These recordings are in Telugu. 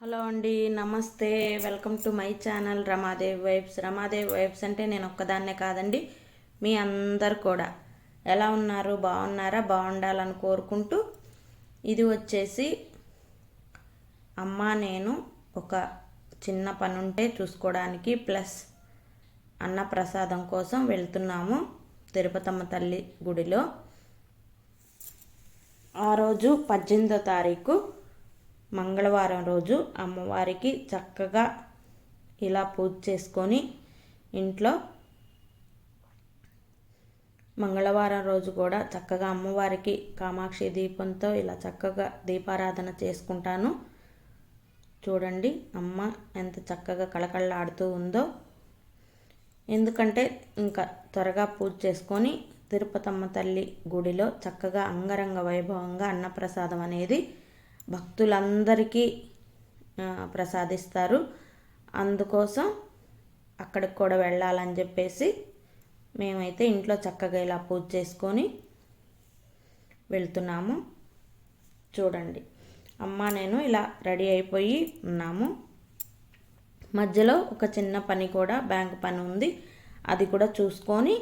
హలో అండి నమస్తే. Welcome to my channel Ramadevi vibes. Ramadevi vibes అంటే నేను ఒక్కదాన్నే కాదండి మీ అందరు కూడా. ఎలా ఉన్నారు? బాగున్నారా? బాగుండాలని కోరుకుంటూ ఇది వచ్చేసి అమ్మ నేను ఒక చిన్న పని ఉంటే చూసుకోవడానికి ప్లస్ అన్నప్రసాదం కోసం వెళ్తున్నాము తిరుపతమ్మ తల్లి గుడిలో. ఆ రోజు పద్దెనిమిదో తారీఖు మంగళవారం రోజు అమ్మవారికి చక్కగా ఇలా పూజ చేసుకొని ఇంట్లో మంగళవారం రోజు కూడా చక్కగా అమ్మవారికి కామాక్షి దీపంతో ఇలా చక్కగా దీపారాధన చేసుకుంటాను. చూడండి అమ్మ ఎంత చక్కగా కళకళలాడుతూ ఉందో. ఎందుకంటే ఇంకా త్వరగా పూజ చేసుకొని తిరుపతమ్మ తల్లి గుడిలో చక్కగా అంగరంగ వైభవంగా అన్నప్రసాదం అనేది భక్తులందరికీ ప్రసాదిస్తారు. అందుకోసం అక్కడికి కూడా వెళ్ళాలని చెప్పేసి మేమైతే ఇంట్లో చక్కగా ఇలా పూజ చేసుకొని వెళ్తున్నాము. చూడండి. అమ్మ నేను ఇలా రెడీ అయిపోయి ఉన్నాము. మధ్యలో ఒక చిన్న పని కూడా బ్యాంక్ పని ఉంది. అది కూడా చూసుకొని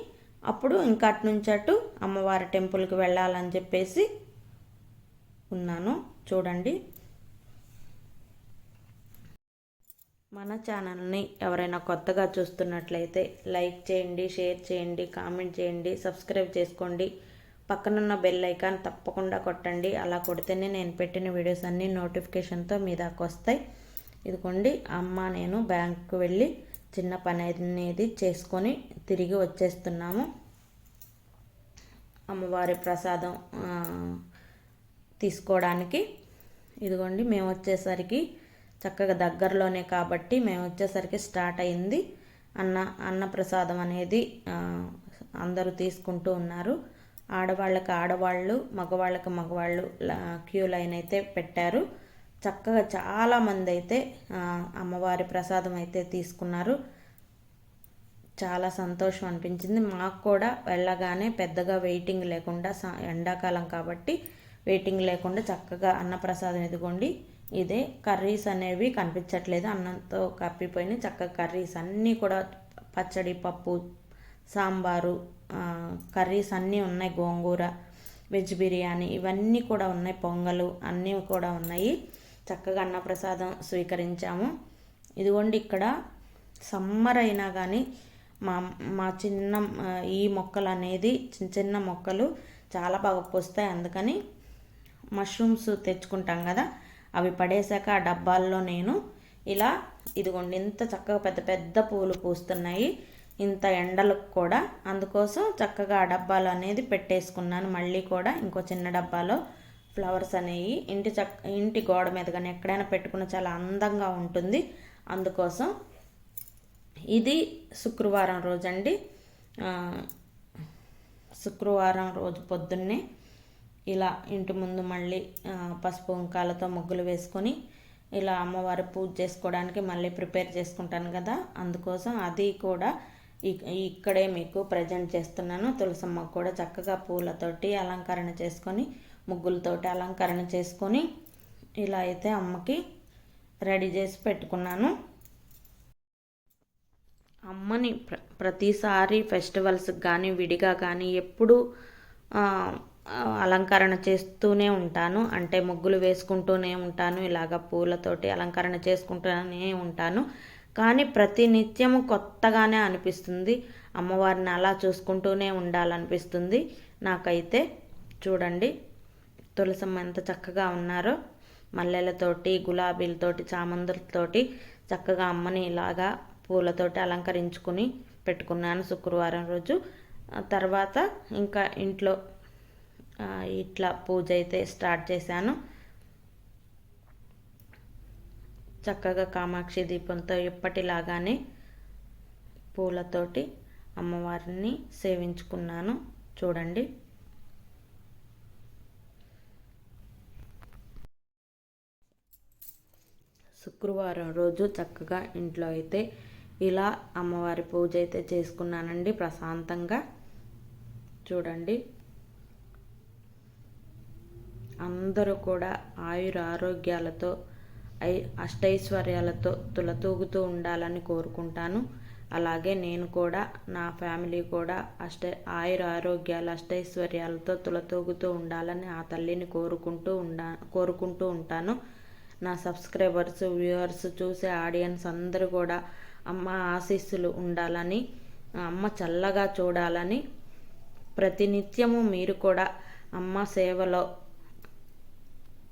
అప్పుడు ఇంకా అటు నుంచి అటు అమ్మవారి టెంపుల్కి వెళ్ళాలని చెప్పేసి ఉన్నాను చూడండి. మన ఛానల్ని ఎవరైనా కొత్తగా చూస్తున్నట్లయితే లైక్ చేయండి షేర్ చేయండి కామెంట్ చేయండి సబ్స్క్రైబ్ చేసుకోండి. పక్కనున్న బెల్ ఐకాన్ తప్పకుండా కొట్టండి. అలా కొడితేనే నేను పెట్టిన వీడియోస్ అన్నీ నోటిఫికేషన్తో మీ దాకా వస్తాయి. ఇదిగోండి అమ్మ నేను బ్యాంకుకు వెళ్ళి చిన్న పని అనేది చేసుకొని తిరిగి వచ్చేస్తున్నాము. అమ్మవారి ప్రసాదం తీసుకోవడానికి. ఇదిగోండి మేము వచ్చేసరికి చక్కగా దగ్గరలోనే కాబట్టి మేము వచ్చేసరికి స్టార్ట్ అయింది. అన్న అన్నప్రసాదం అనేది అందరూ తీసుకుంటూ ఉన్నారు. ఆడవాళ్ళకి ఆడవాళ్ళు మగవాళ్ళకి మగవాళ్ళు క్యూ లైన్ అయితే పెట్టారు. చక్కగా చాలామంది అయితే అమ్మవారి ప్రసాదం అయితే తీసుకున్నారు. చాలా సంతోషం అనిపించింది. మాకు కూడా వెళ్ళగానే పెద్దగా వెయిటింగ్ లేకుండా ఎండాకాలం కాబట్టి వెయిటింగ్ లేకుండా చక్కగా అన్నప్రసాదం ఎదుగోండి ఇదే కర్రీస్ అనేవి కనిపించట్లేదు. అన్నంతో కప్పిపోయినాయి చక్కగా కర్రీస్ అన్నీ కూడా పచ్చడి పప్పు సాంబారు కర్రీస్ అన్నీ ఉన్నాయి. గోంగూర వెజ్ బిర్యానీ ఇవన్నీ కూడా ఉన్నాయి. పొంగలు అన్నీ కూడా ఉన్నాయి. చక్కగా అన్నప్రసాదం స్వీకరించాము. ఇదిగోండి ఇక్కడ సమ్మర్ అయినా కానీ మా మా చిన్న ఈ మొక్కలు అనేది చిన్న చిన్న మొక్కలు చాలా బాగా పూస్తాయి. అందుకని మష్రూమ్స్ తెచ్చుకుంటాం కదా అవి పడేశాక ఆ డబ్బాల్లో నేను ఇలా ఇదిగోండి ఇంత చక్కగా పెద్ద పెద్ద పూలు పూస్తున్నాయి ఇంత ఎండలకు కూడా. అందుకోసం చక్కగా ఆ డబ్బాలు అనేది పెట్టేసుకున్నాను. మళ్ళీ కూడా ఇంకో చిన్న డబ్బాలో ఫ్లవర్స్ అనేవి. ఇంటి చక్ ఇంటి గోడ మీద కానీ ఎక్కడైనా పెట్టుకున్న చాలా అందంగా ఉంటుంది. అందుకోసం ఇది శుక్రవారం రోజండి. శుక్రవారం రోజు పొద్దున్నే ఇలా ఇంటి ముందు మళ్ళీ పసుపు వంకాలతో ముగ్గులు వేసుకొని ఇలా అమ్మవారి పూజ చేసుకోవడానికి మళ్ళీ ప్రిపేర్ చేసుకుంటాను కదా. అందుకోసం అది కూడా ఇక్కడే మీకు ప్రజెంట్ చేస్తున్నాను. తులసమ్మ కూడా చక్కగా పూలతోటి అలంకరణ చేసుకొని ముగ్గులతోటి అలంకరణ చేసుకొని ఇలా అయితే అమ్మకి రెడీ చేసి పెట్టుకున్నాను. అమ్మని ప్ర ప్రతిసారి ఫెస్టివల్స్కి కానీ విడిగా కానీ ఎప్పుడు అలంకరణ చేస్తూనే ఉంటాను. అంటే ముగ్గులు వేసుకుంటూనే ఉంటాను. ఇలాగ పూలతోటి అలంకరణ చేసుకుంటూనే ఉంటాను. కానీ ప్రతి నిత్యము కొత్తగానే అనిపిస్తుంది. అమ్మవారిని అలా చూసుకుంటూనే ఉండాలనిపిస్తుంది. నాకైతే చూడండి తులసమ్మ ఎంత చక్కగా ఉన్నారో. మల్లెలతోటి గులాబీలతోటి చామంతులతోటి చక్కగా అమ్మని ఇలాగా పూలతోటి అలంకరించుకుని పెట్టుకున్నాను శుక్రవారం రోజు. తర్వాత ఇంకా ఇంట్లో ఇట్లా పూజ అయితే స్టార్ట్ చేశాను. చక్కగా కామాక్షి దీపంతో ఎప్పటిలాగానే పూలతోటి అమ్మవారిని సేవించుకున్నాను. చూడండి. శుక్రవారం రోజు చక్కగా ఇంట్లో అయితే ఇలా అమ్మవారి పూజ అయితే చేసుకున్నానండి ప్రశాంతంగా. చూడండి. అందరూ కూడా ఆయుర ఆరోగ్యాలతో ఐ అష్టైశ్వర్యాలతో తులతూగుతూ ఉండాలని కోరుకుంటాను. అలాగే నేను కూడా నా ఫ్యామిలీ కూడా అష్ట ఆయుర ఆరోగ్యాలు అష్టైశ్వర్యాలతో తులతూగుతూ ఉండాలని ఆ తల్లిని కోరుకుంటూ ఉండా కోరుకుంటూ ఉంటాను. నా సబ్స్క్రైబర్స్ వ్యూవర్స్ చూసే ఆడియన్స్ అందరూ కూడా అమ్మ ఆశీస్సులు ఉండాలని అమ్మ చల్లగా చూడాలని ప్రతినిత్యము మీరు కూడా అమ్మ సేవలో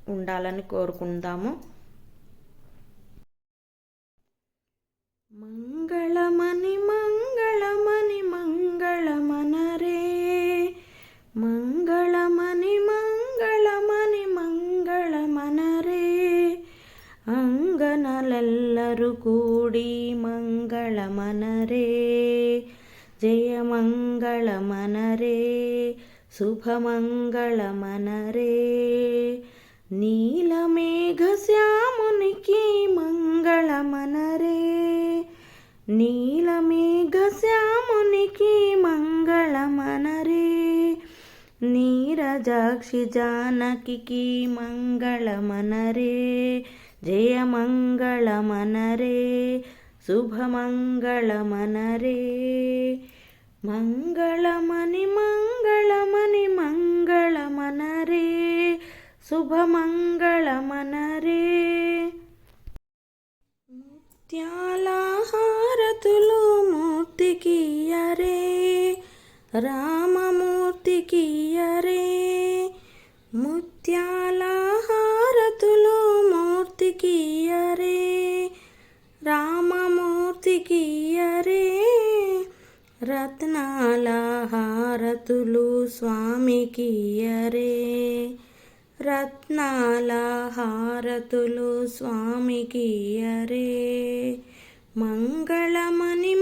ఉండాలని కోరుకుందాము. మంగళమణి మంగళమణి మంగళమనరే మంగళమణి మంగళమణి మంగళమనరే అంగనలెల్లరు కూడి మంగళమనరే జయమంగళమనరే శుభమంగళమనరే నీలమేఘశ్యామునికి మంగళమనరే. నీలమేఘశ్యామునికి మంగళమనరే. నీరజాక్షి జానకి మంగళమనరే. జయమంగళమనరే. శుభమంగళమనరే. మంగళమని మంగళమని మంగళమనరే. శుభమంగళమనరే. ముత్యాల హారతులు మూర్తికియరే రామమూర్తికియరే ముత్యాల హారతులు మూర్తికియరే రామమూర్తికియరే రత్నాల హారతులు స్వామికియరే రత్నాల హారతులు స్వామికియరే మంగళమణి